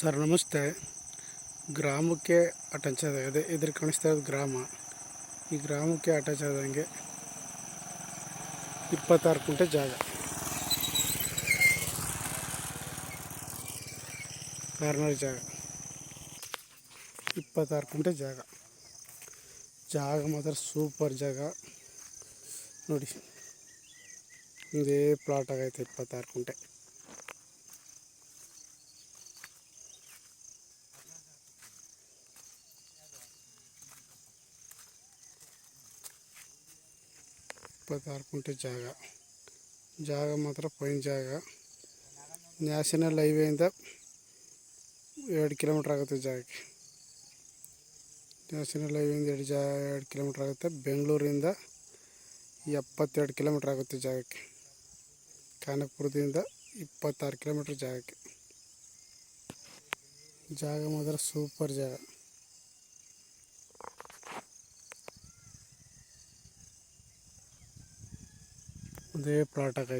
Sir, ನಮಸ್ತೆ. ಗ್ರಾಮಕ್ಕೆ attach ಆದ ಅದೇ ಇದ್ರ ಕಾಣಿಸ್ತಾ ಇರೋದು ಗ್ರಾಮ. ಈ ಗ್ರಾಮಕ್ಕೆ ಅಟ್ಯಾಚ್ ಆದಂಗೆ ಇಪ್ಪತ್ತಾರು ಕುಂಟೆ ಜಾಗ. ಕಾರ್ನರ್ ಜಾಗ. ಇಪ್ಪತ್ತಾರು ಕುಂಟೆ ಜಾಗ. ಜಾಗ ಮಾತ್ರ ಸೂಪರ್ ಜಾಗ. ನೋಡಿ, ಇದೇ ಪ್ಲಾಟ್ ಆಗೈತೆ ಇಪ್ಪತ್ತಾರು ಕುಂಟೆ. ಇಪ್ಪತ್ತಾರು ಕುಂಟೆ ಜಾಗ ಜಾಗ ಮಾತ್ರ ಫೈನ್ ಜಾಗ ನ್ಯಾಷನಲ್ ಹೈವೇಯಿಂದ ಎರಡು ಕಿಲೋಮೀಟ್ರ್ ಆಗುತ್ತೆ ಜಾಗಕ್ಕೆ ನ್ಯಾಷನಲ್ ಹೈವೇಯಿಂದ ಎರಡು ಜಾ ಎರಡು ಕಿಲೋಮೀಟ್ರ್ ಆಗುತ್ತೆ ಬೆಂಗಳೂರಿಂದ ಎಪ್ಪತ್ತೆರಡು ಕಿಲೋಮೀಟ್ರ್ ಆಗುತ್ತೆ ಜಾಗಕ್ಕೆ ಖಾನಪುರದಿಂದ ಇಪ್ಪತ್ತಾರು ಕಿಲೋಮೀಟ್ರ್ ಜಾಗಕ್ಕೆ ಜಾಗ ಮಾತ್ರ ಸೂಪರ್ ಜಾಗ पराठा प्लाटक